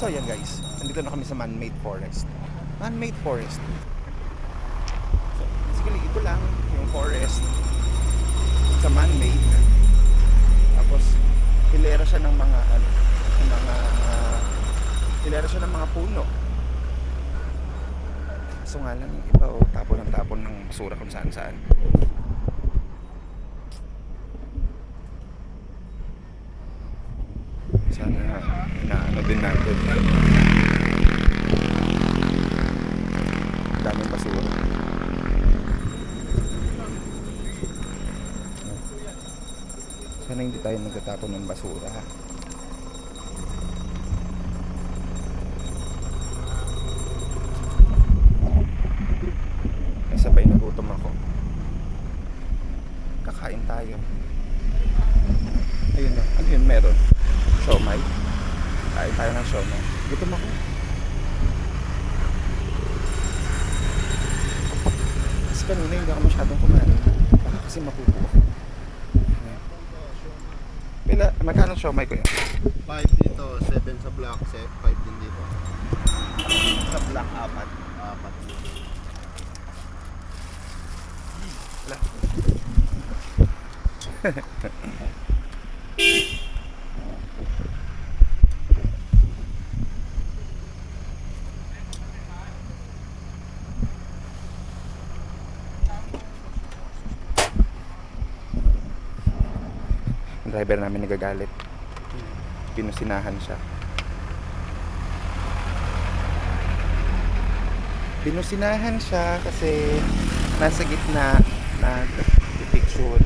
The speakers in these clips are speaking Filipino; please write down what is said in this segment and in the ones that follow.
So yan guys, nandito na kami sa man-made forest. Man-made forest. So, basically ito lang yung forest sa man-made. Tapos hilera siya ng mga ano, mga hilera siya ng mga puno. So nga lang iba oh, tapon ng tapon ng basura kung saan saan. Sana inaano din natin. Daming basura. Sana hindi tayo nagtatapon ng basura. Sabay nagutom ako. Kakain tayo. Ayun na. Ano yun meron? Siomay. Kain tayo ng siomay. Gutom ako. Kasi kanina hindi ako masyadong kumain. Baka kasi mapupo ako. Pila, magkano siomay ko yun? 5 dito, 7 sa block, 5 din dito. Sa black apat. Apat. Wala. driver namin nagagalit. Pinusinahan siya. Pinusinahan siya kasi nasa gitna nag-picture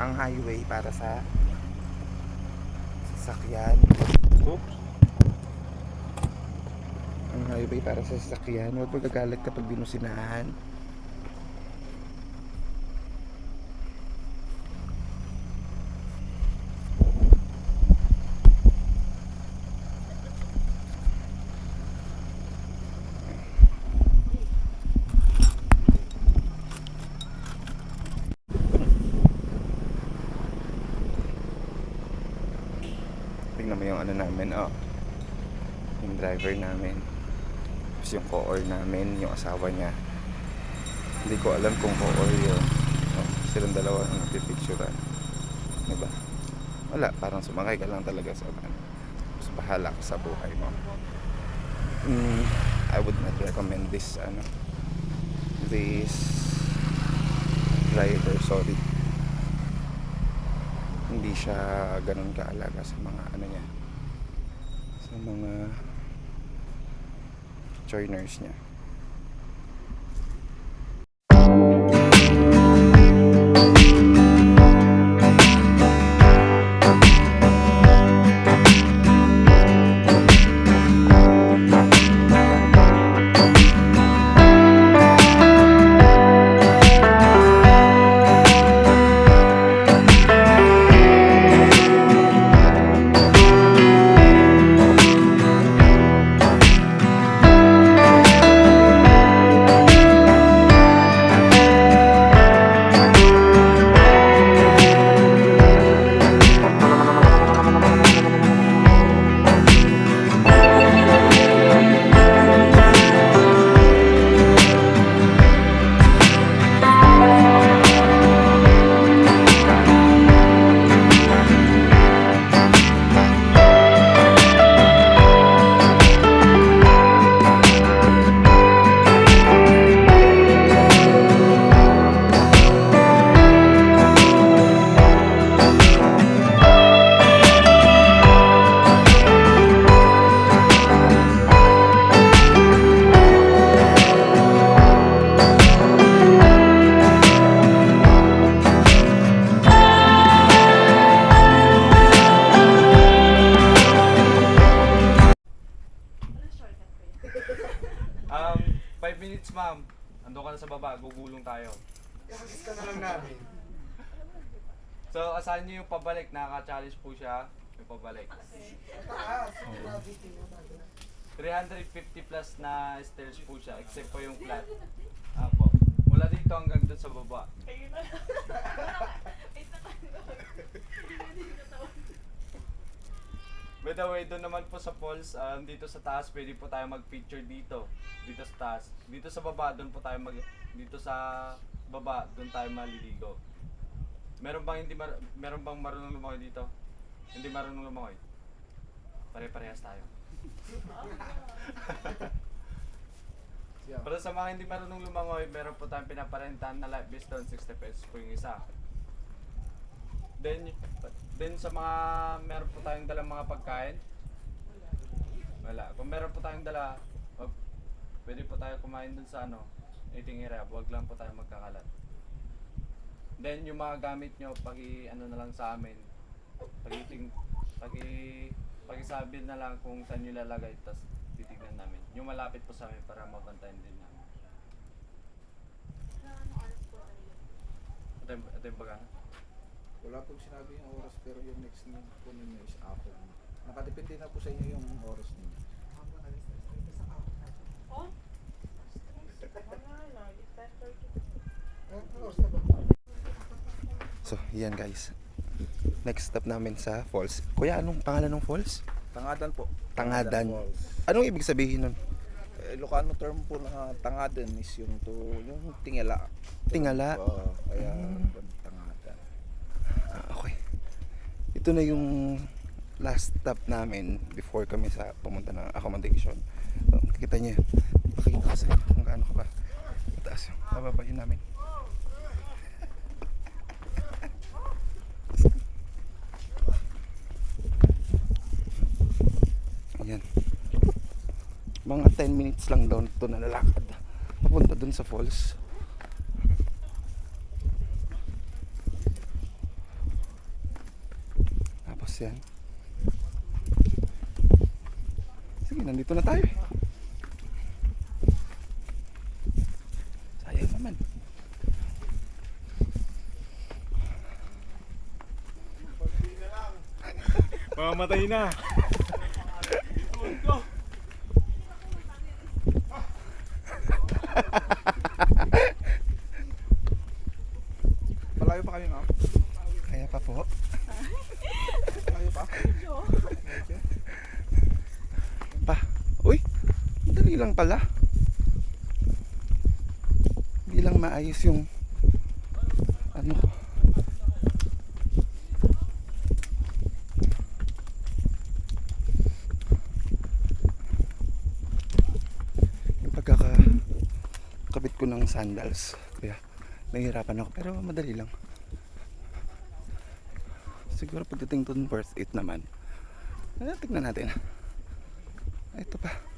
ang highway para sa sasakyan. Oops. Ang highway para sa sasakyan. Huwag magagalit kapag binusinahan. Tingnan mo yung ano namin, oh. Yung driver namin. Tapos yung co-or namin, yung asawa niya. Hindi ko alam kung co-or yun. Oh, silang dalawa ang nagpipicturean. Diba? Wala, parang sumakay ka lang talaga sa ano. Mas bahala sa buhay mo. Mm, I would not recommend this, ano, this driver, sorry hindi siya ganun kaalaga sa mga ano niya sa mga joiners niya nakaka-challenge po siya. Yung pabalik. 350 plus na stairs po siya, except po yung flat. Apo. Mula dito hanggang doon sa baba. By the way, doon naman po sa falls, um, dito sa taas, pwede po tayo mag-picture dito. Dito sa taas. Dito sa baba, doon po tayo mag... Dito sa baba, doon tayo maliligo. Meron bang hindi mar meron bang marunong lumangoy dito? Hindi marunong lumangoy. Pare-parehas tayo. Para sa mga hindi marunong lumangoy, meron po tayong pinaparentahan na life vest doon, 60 pesos po yung isa. Then, then sa mga meron po tayong dalang mga pagkain, wala. Kung meron po tayong dala, wag, pwede po tayo kumain dun sa ano, eating area, wag lang po tayo magkakalat. Then yung mga gamit nyo, pagi ano na lang sa amin, pagiting, pagi, pagisabi na lang kung saan nyo lalagay, tapos titignan namin. Yung malapit po sa amin para mabantayan din namin. Ito yung, ito yung baga. Wala pong sinabi yung oras pero yung next need po ninyo is after. Nakadepende na po sa inyo yung oras ninyo. So, yan guys. Next stop namin sa falls. Kuya, anong pangalan ng falls? Tangadan po. Tangadan. Falls. Anong ibig sabihin nun? Eh, Ilocano term po na tangadan is yung to yung tingala. Tingala? Oo, kaya Mm. tangadan. Ah, okay. Ito na yung last stop namin before kami sa pumunta ng accommodation. So, kita niyo. Pakita ko sa inyo kung gaano ka ba. Mataas yung bababayin namin. Ayan. Mga 10 minutes lang daw ito na lalakad. Papunta dun sa falls. Tapos yan. Sige, nandito na tayo. Sayang naman. Mamamatay na! Malayo pa kayo nga? Kaya pa po. Malayo pa? Medyo. Pa. Uy, madali lang pala. Hindi lang maayos yung ano. Yung pagkaka kabit ko ng sandals. Kaya nahihirapan ako pero madali lang. Siguro pagdating doon worth it naman. Eh, tignan natin. Ito pa.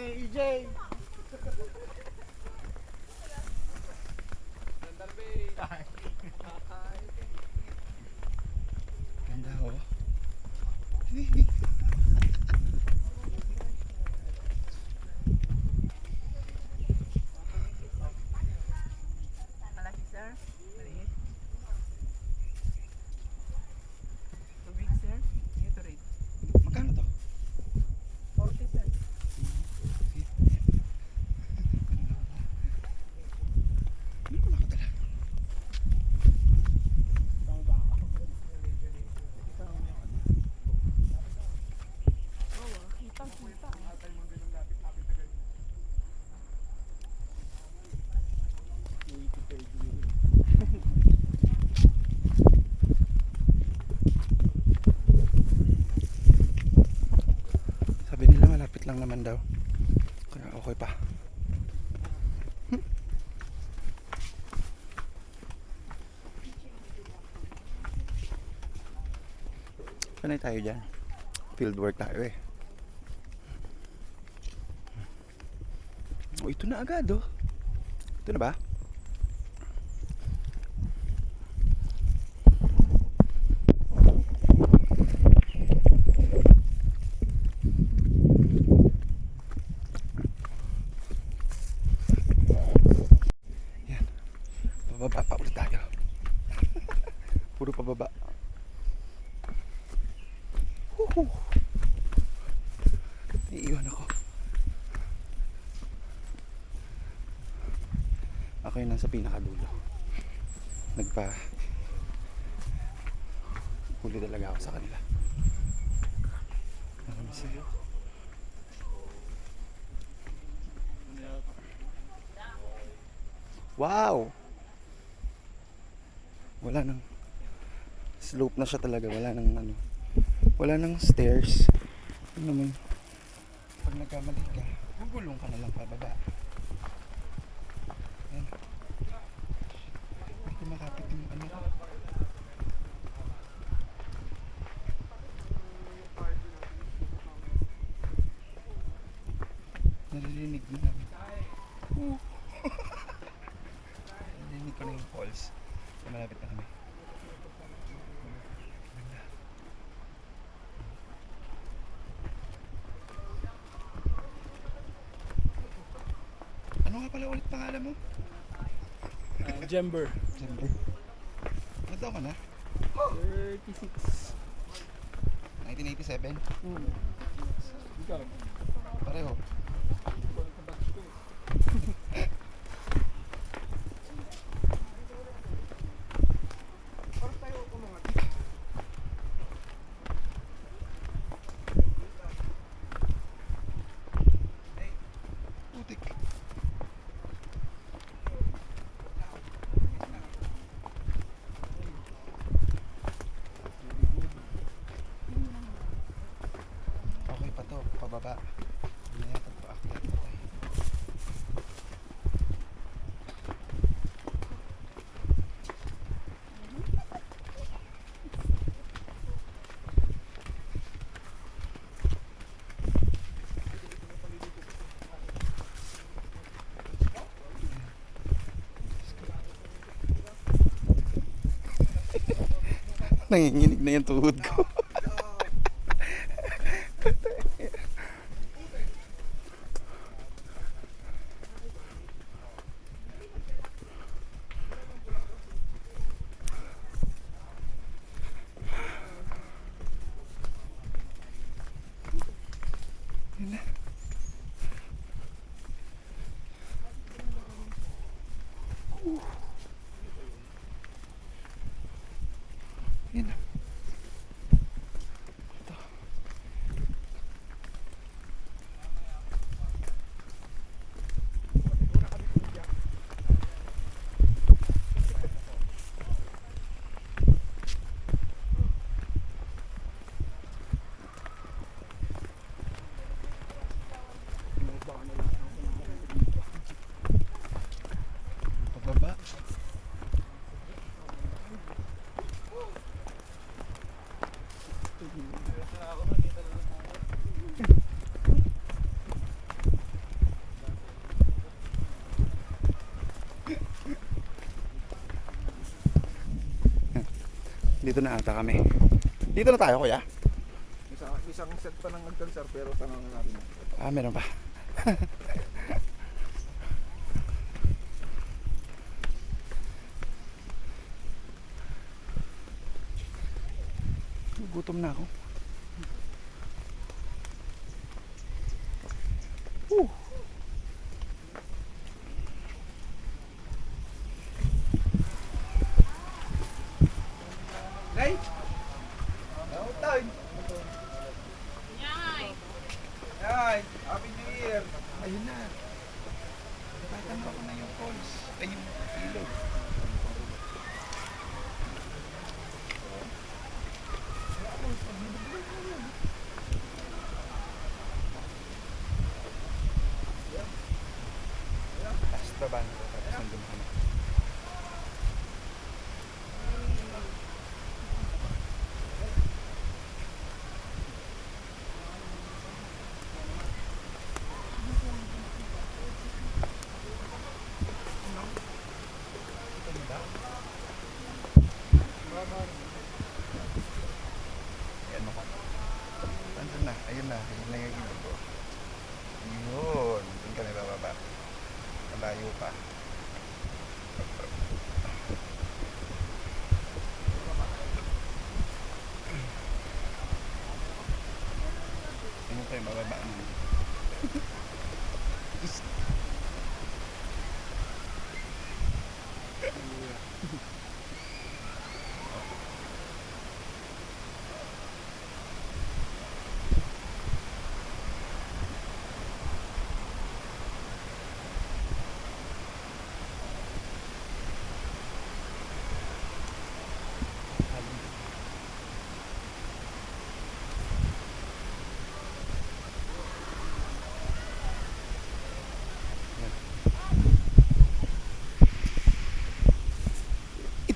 EJ! Ganda oh. Lang naman daw. Kaya okay pa. Sanay tayo dyan. Field work tayo eh. Oh, ito na agad oh. Ito na ba? Pababa. Woohoo! Iiwan ako. Ako yung nasa pinakadulo. Nagpa... Huli talaga ako sa kanila. Ano na sa'yo? Wow! Wala nang slope na siya talaga. Wala nang ano. Wala nang stairs. Ano naman? Pag nagkamali ka, gugulong ka na lang pababa. Ayan. Hindi makapit yung ano. Naririnig mo namin. Woo! Naririnig ko na yung calls. Malapit na kami. Ano nga pala ulit pangalan mo? Uh, Jember. December. Ano taon ka na? 36. 1987? Hmm. Ikaw. Pareho. Putik. Okay pa to, pababa. Hindi na yan, pag-paakyat pa tayo. Nanginginig na yung tuhod ko. Yan na. Ito. Pababa. Dito na ata kami. Dito na tayo, kuya. Isang, isang set pa ng agdan sir pero tanong natin. Ah, meron pa. Gutom na ako. Whew. Nay! Now time! Yay! Happy New Year! Ayun na. Tatamba ko na yung calls. Ay, yung ilog. Tapos baba na. Tapos nandun kami. Ayan ako. Nandun na. Ayun na. Ayun na yung ilog ko. Yun. Doon kami bababa. Malayo pa. tayo bababa na.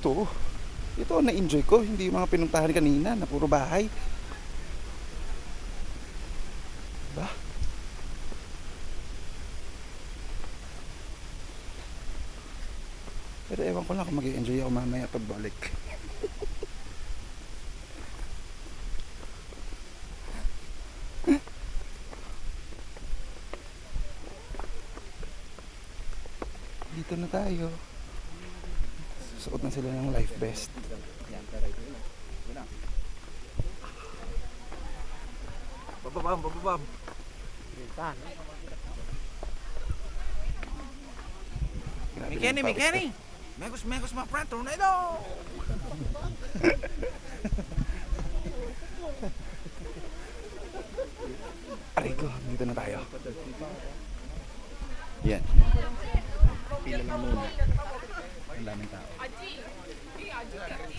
Ito, ito na-enjoy ko, hindi yung mga pinuntahan kanina na puro bahay. Ba? Pero ewan ko lang kung mag-enjoy ako mamaya pagbalik. Dito na tayo. Suot na vest. Bababam, bababam. Grabe Mikeni, Mikeni! Megos, megos, my friend, tornado! Aray ko, dito na tayo. Yan. Pila lang muna. Ang daming tao. idea.